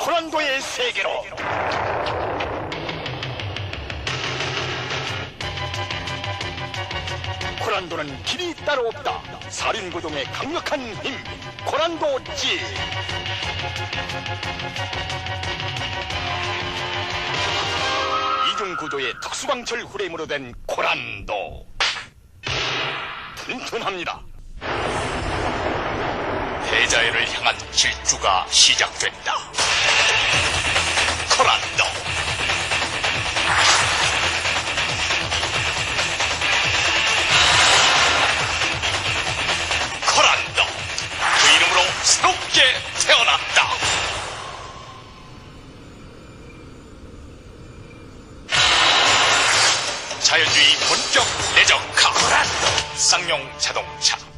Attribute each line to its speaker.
Speaker 1: 코란도의 세계로. 코란도는 길이 따로 없다. 살인구동의 강력한 힘 코란도 지. 이중구조의 특수광철 후레임으로 된 코란도. 튼튼합니다.
Speaker 2: 대자연을 향한 질주가 시작된다. 새롭게 태어났다. 자연주의 본격. 코란도. 쌍용 자동차.